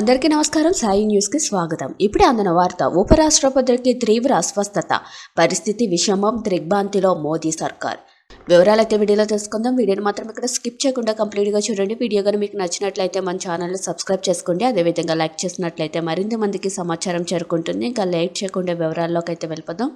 అందరికీ నమస్కారం. సాయి న్యూస్కి స్వాగతం. ఇప్పుడే అందిన వార్త ఉపరాష్ట్రపతికి తీవ్ర అస్వస్థత. పరిస్థితి విషమం దిగ్భ్రాంతిలో మోదీ సర్కార్. వివరాలైతే వీడియోలో తెలుసుకుందాం. వీడియోని మాత్రం ఇక్కడ స్కిప్ చేయకుండా కంప్లీట్గా చూడండి. వీడియో కానీ మీకు నచ్చినట్లయితే మన ఛానల్ని సబ్స్క్రైబ్ చేసుకోండి. అదేవిధంగా లైక్ చేసినట్లయితే మరింత మందికి సమాచారం చేరుకుంటుంది. ఇంకా లైక్ చేయకుండా వివరాల్లోకి అయితే వెళ్ళిపోదాం.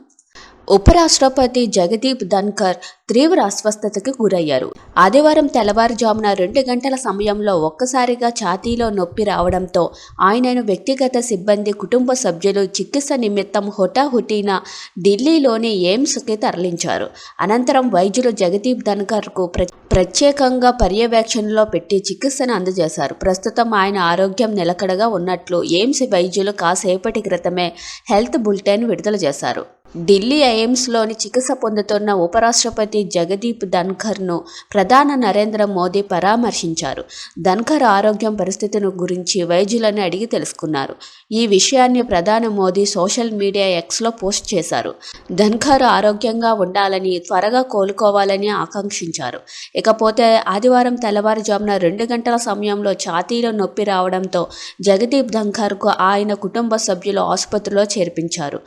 ఉపరాష్ట్రపతి జగదీప్ ధన్కర్ తీవ్ర అస్వస్థతకు గురయ్యారు. ఆదివారం తెల్లవారుజామున రెండు గంటల సమయంలో ఒక్కసారిగా ఛాతీలో నొప్పి రావడంతో ఆయనను వ్యక్తిగత సిబ్బంది కుటుంబ సభ్యులు చికిత్స నిమిత్తం హుటాహుటీన ఢిల్లీలోని ఎయిమ్స్కి తరలించారు. అనంతరం వైద్యులు జగదీప్ ధన్కర్కు ప్ర ప్రత్యేకంగా పర్యవేక్షణలో పెట్టి చికిత్సను అందజేశారు. ప్రస్తుతం ఆయన ఆరోగ్యం నిలకడగా ఉన్నట్లు ఎయిమ్స్ వైద్యులు కాసేపటి క్రితమే హెల్త్ బులెటిన్ విడుదల చేశారు. ఢిల్లీ ఎయిమ్స్లోని చికిత్స పొందుతున్న ఉపరాష్ట్రపతి జగదీప్ ధన్ఖర్ను ప్రధాన నరేంద్ర మోదీ పరామర్శించారు. ధన్ఖర్ ఆరోగ్యం పరిస్థితిని గురించి వైద్యులను అడిగి తెలుసుకున్నారు. ఈ విషయాన్ని ప్రధాని మోదీ సోషల్ మీడియా ఎక్స్లో పోస్ట్ చేశారు. ధన్ఖర్ ఆరోగ్యంగా ఉండాలని త్వరగా కోలుకోవాలని ఆకాంక్షించారు. ఇకపోతే ఆదివారం తెల్లవారుజామున రెండు గంటల సమయంలో ఛాతీలో నొప్పి రావడంతో జగదీప్ ధన్ఖర్కు ఆయన కుటుంబ సభ్యులు ఆసుపత్రిలో చేర్పించారు.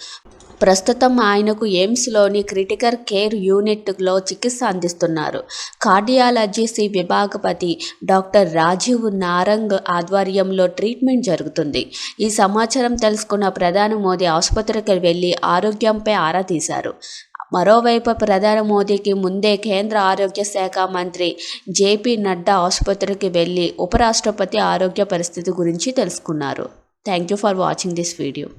ప్రస్తుతం ఆయనకు ఎయిమ్స్లోని క్రిటికల్ కేర్ యూనిట్లో చికిత్స అందిస్తున్నారు. కార్డియాలజీసీ విభాగపతి డాక్టర్ రాజీవ్ నారంగ్ ఆధ్వర్యంలో ట్రీట్మెంట్ జరుగుతుంది. ఈ సమాచారం తెలుసుకున్న ప్రధాని మోదీ ఆసుపత్రికి వెళ్ళి ఆరోగ్యంపై ఆరా తీశారు. మరోవైపు ప్రధాని మోదీకి ముందే కేంద్ర ఆరోగ్య శాఖ మంత్రి జేపీ నడ్డా ఆసుపత్రికి వెళ్ళి ఉపరాష్ట్రపతి ఆరోగ్య పరిస్థితి గురించి తెలుసుకున్నారు. Thank you for watching this video.